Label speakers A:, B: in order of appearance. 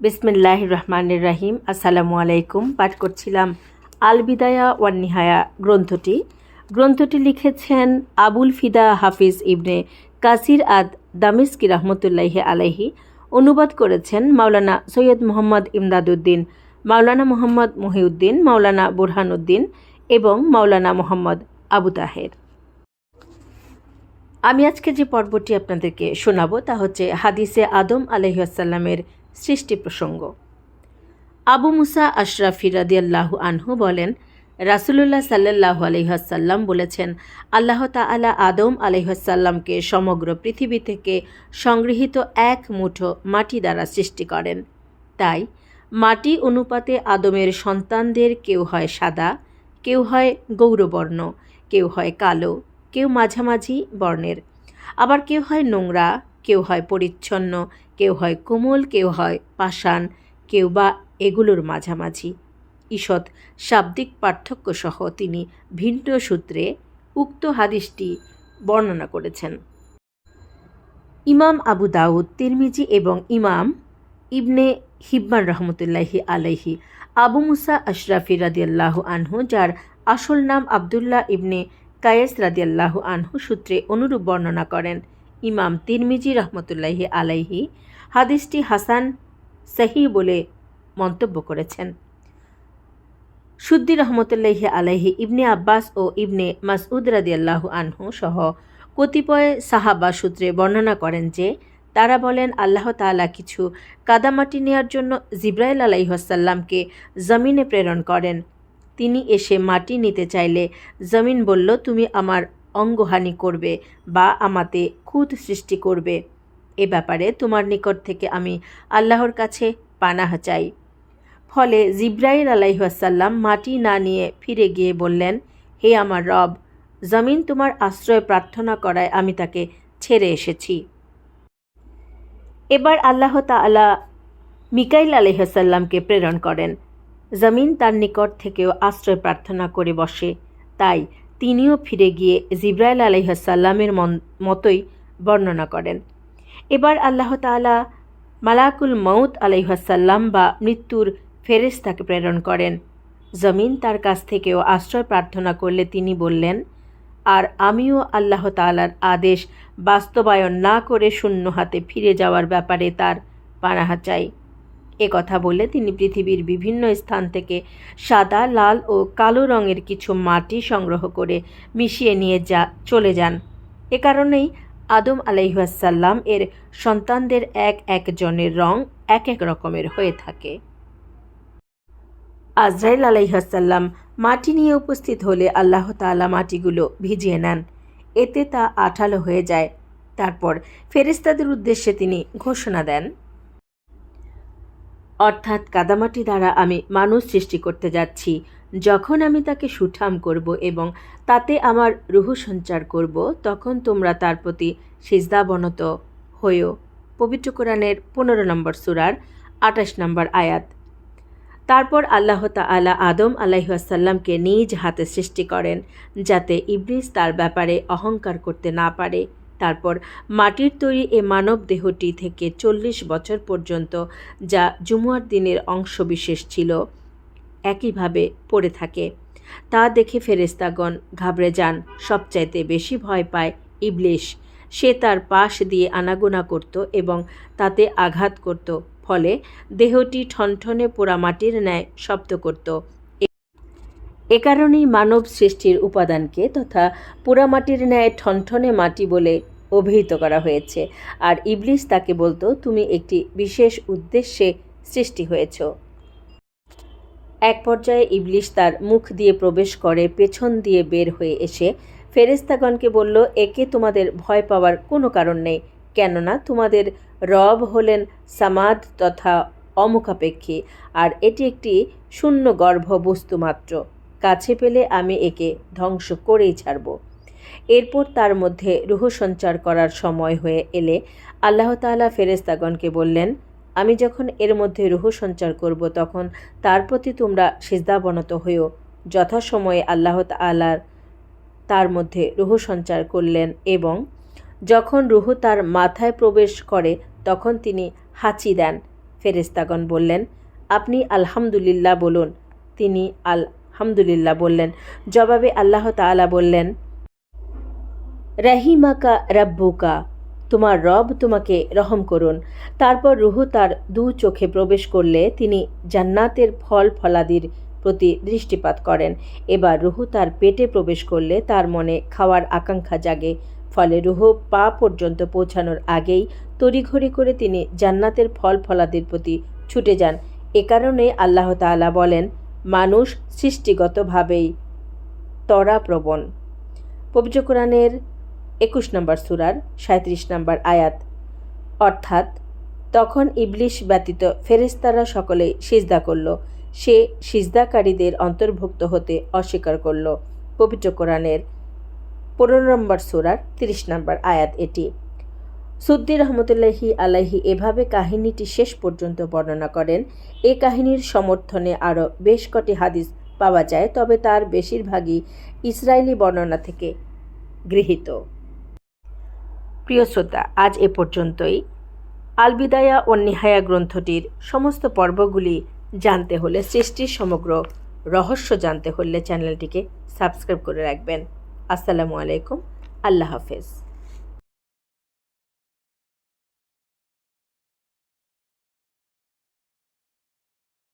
A: বিসমিল্লাহ রহমানুর রাহিম আসসালামু আলাইকুম পাঠ করছিলাম আল বিদায়া ওয়ান নিহায়া গ্রন্থটি। গ্রন্থটি লিখেছেন আবুল ফিদা হাফিজ ইবনে কাসির আদ দামিস্কি রহমতুল্লাহি আলাইহি। অনুবাদ করেছেন মাওলানা সৈয়দ মোহাম্মদ ইমদাদুদ্দিন, মাওলানা মোহাম্মদ মহিউদ্দিন, মাওলানা বুরহানুদ্দিন এবং মাওলানা মোহাম্মদ আবু তাহের। আমি আজকে যে পর্বটি আপনাদেরকে শোনাবো তা হচ্ছে হাদিসে আদম আলহিহাসাল্লামের সৃষ্টি প্রসঙ্গ আবু মুসা আশরাফি রাদিয়াল্লাহু আনহু বলেন, রাসুলুল্লাহ সাল্লাহ আলহিহাসাল্লাম বলেছেন, আল্লাহ তাআলা আদম আলহিহাসাল্লামকে সমগ্র পৃথিবী থেকে সংগৃহীত এক মুঠো মাটি দ্বারা সৃষ্টি করেন। তাই, মাটি অনুপাতে আদমের সন্তানদের কেউ হয় সাদা, কেউ হয় গৌরবর্ণ, কেউ হয় কালো, কেউ মাঝামাঝি বর্ণের। আবার কেউ হয় নোংরা কেউ হয় পরিচ্ছন্ন, কেউ হয় কোমল, কেউ হয় পাষাণ, কেউ বা এগুলোর মাঝামাঝি। ঈষৎ শাব্দিক পার্থক্য সহ তিনি ভিন্ন সূত্রে উক্ত হাদিসটি বর্ণনা করেছেন। ইমাম আবু দাউদ, তিরমিজি এবং ইমাম ইবনে হিব্বান রহমতুল্লাহি আলাইহি, আবু মুসা আশরাফি রাদিয়াল্লাহ আনহু, যার আসল নাম আবদুল্লাহ ইবনে কায়েস রাদিয়াল্লাহু আনহু সূত্রে অনুরূপ বর্ণনা করেন। ইমাম তিরমিজি রহমতুল্লাহি আলাইহি হাদিসটি হাসান সাহি বলে মন্তব্য করেছেন। সুদ্দি রহমতুল্লাহি আলাইহি ইবনে আব্বাস ও ইবনে মাসউদ রাদিয়াল্লাহু আনহু সহ কতিপয় সাহাবা সূত্রে বর্ণনা করেন যে, তারা বলেন, আল্লাহ তাআলা কিছু কাদামাটি নেওয়ার জন্য জিব্রাইল আলাইহাসাল্লামকে জমিনে প্রেরণ করেন। তিনি এসে মাটি নিতে চাইলে জমিন বলল, তুমি আমার অঙ্গহানি করবে বা আমাতে খুদ সৃষ্টি করবে। এ ব্যাপারে তোমার নিকট থেকে আমি আল্লাহর কাছে পানাহ চাই। ফলে জিব্রাইল আলাইহাসাল্লাম মাটি না নিয়ে ফিরে গিয়ে বললেন, হে আমার রব, জমিন তোমার আশ্রয় প্রার্থনা করায় আমি তাকে ছেড়ে এসেছি। এবার আল্লাহ তাআলা মিকাইল আলহাসাল্লামকে প্রেরণ করেন। জমিন তার নিকট থেকেও আশ্রয় প্রার্থনা করে বসে। তাই তিনিও ফিরে গিয়ে জিব্রাইল আলহাসাল্লামের মতোই বর্ণনা করেন। এবার আল্লাহ তালা মালাকুল মৌত আলহাসাল্লাম বা মৃত্যুর ফেরেস তাকে প্রেরণ করেন। জমিন তার কাছ থেকেও আশ্রয় প্রার্থনা করলে তিনি বললেন, আর আমিও আল্লাহ তালার আদেশ বাস্তবায়ন না করে শূন্য হাতে ফিরে যাওয়ার ব্যাপারে তার পানাহা চাই। এ কথা বলে তিনি পৃথিবীর বিভিন্ন স্থান থেকে সাদা, লাল ও কালো রঙের কিছু মাটি সংগ্রহ করে মিশিয়ে নিয়ে যা, চলে যান। এ কারণেই আদম আলাইহাসাল্লাম এর সন্তানদের এক একজনের রং এক এক রকমের হয়ে থাকে। আজরাইল আলাইহাসাল্লাম মাটি নিয়ে উপস্থিত হলে আল্লাহ তালা মাটিগুলো ভিজিয়ে নেন। এতে তা আঠালো হয়ে যায়। তারপর ফেরেস্তাদের উদ্দেশ্যে তিনি ঘোষণা দেন। অর্থাৎ কাদামাটি দ্বারা আমি মানুষ সৃষ্টি করতে যাচ্ছি। যখন আমি তাকে সুঠাম করব এবং তাতে আমার রুহু সঞ্চার করব, তখন তোমরা তার প্রতি সিজদাবনত হয়েও পবিত্র কোরআনের পনেরো নম্বর সুরার আঠাশ নম্বর আয়াত। তারপর আল্লাহ তালা আদম আলাইহাসাল্লামকে নিজ হাতে সৃষ্টি করেন, যাতে ইবলিস তার ব্যাপারে অহংকার করতে না পারে। তারপর মাটির তৈরি এ মানব দেহটি থেকে চল্লিশ বছর পর্যন্ত, যা জুমুয়ার দিনের অংশবিশেষ ছিল, একইভাবে পড়ে থাকে। তা দেখে ফেরেস্তাগণ ঘাবড়ে যান। সবচাইতে বেশি ভয় পায় ইবলিশ। সে তার পাশ দিয়ে আনাগোনা করত এবং তাতে আঘাত করত। ফলে দেহটি ঠনঠনে পোড়া মাটির ন্যায় শব্দ করত। এ কারণেই মানব সৃষ্টির উপাদানকে তথা পোড়ামাটির ন্যায় ঠনঠনে মাটি বলে অভিহিত করা হয়েছে। আর ইবলিস তাকে বলতো, তুমি একটি বিশেষ উদ্দেশ্যে সৃষ্টি হয়েছ। এক পর্যায়ে ইবলিশ তার মুখ দিয়ে প্রবেশ করে পেছন দিয়ে বের হয়ে এসে ফেরেস্তাগণকে বলল, একে তোমাদের ভয় পাওয়ার কোনো কারণ নেই, কেননা তোমাদের রব হলেন সামাদ তথা অমুখাপেক্ষী, আর এটি একটি শূন্য গর্ভ বস্তু মাত্র। কাছে পেলে আমি একে ধ্বংস করেই ছাড়ব। এরপর তার মধ্যে রুহ সঞ্চার করার সময় হয়ে এলে আল্লাহ তাআলা ফেরেস্তাগণকে বললেন, আমি যখন এর মধ্যে রুহ সঞ্চার করব তখন তার প্রতি তোমরা সিজদাবনত হয়েও যথাসময়ে আল্লাহ তালার তার মধ্যে রুহ সঞ্চার করলেন এবং যখন রুহু তার মাথায় প্রবেশ করে তখন তিনি হাঁচি দেন। ফেরেস্তাগণ বললেন, আপনি আলহামদুলিল্লাহ বলুন। তিনি আলহামদুলিল্লাহ বললেন। জবাবে আল্লাহ তাআলা বললেন, রাহিমাকা রাব্বুকা, তোমার রব তোমাকে রহম করুন। তারপর রুহু তার দু চোখে প্রবেশ করলে তিনি জান্নাতের ফল ফলাদির প্রতি দৃষ্টিপাত করেন। এবার রুহু তার পেটে প্রবেশ করলে তার মনে খাওয়ার আকাঙ্ক্ষা জাগে। ফলে রুহু পা পর্যন্ত পৌঁছানোর আগেই তড়িঘড়ি করে তিনি জান্নাতের ফল ফলাদির প্রতি ছুটে যান। এ কারণে আল্লাহ তাআলা বলেন মানুষ সৃষ্টিগতভাবেই তরাপ্রবণ। পবিত্র কোরআনের একুশ নম্বর সুরার সাঁত্রিশ নম্বর আয়াত। অর্থাৎ, তখন ইবলিশ ব্যতীত ফেরেস্তারা সকলে সিজদা করল। সে সিজদাকারীদের অন্তর্ভুক্ত হতে অস্বীকার করল। পবিত্র কোরআনের পনেরো নম্বর সুরার তিরিশ নম্বর আয়াত এটি। সুদ্দি রহমতুল্লাহি আলাহি এভাবে কাহিনীটি শেষ পর্যন্ত বর্ণনা করেন। এ কাহিনীর সমর্থনে আরও বেশ কটি হাদিস পাওয়া যায়, তবে তার বেশিরভাগই ইসরায়েলি বর্ণনা থেকে গৃহীত। প্রিয় শ্রোতা, আজ এ পর্যন্তই। আলবিদায়া ও নিহায়া গ্রন্থটির সমস্ত পর্বগুলি জানতে হলে, সৃষ্টির সমগ্র রহস্য জানতে হলে চ্যানেলটিকে সাবস্ক্রাইব করে রাখবেন। আসসালামু আলাইকুম, আল্লাহ হাফেজ।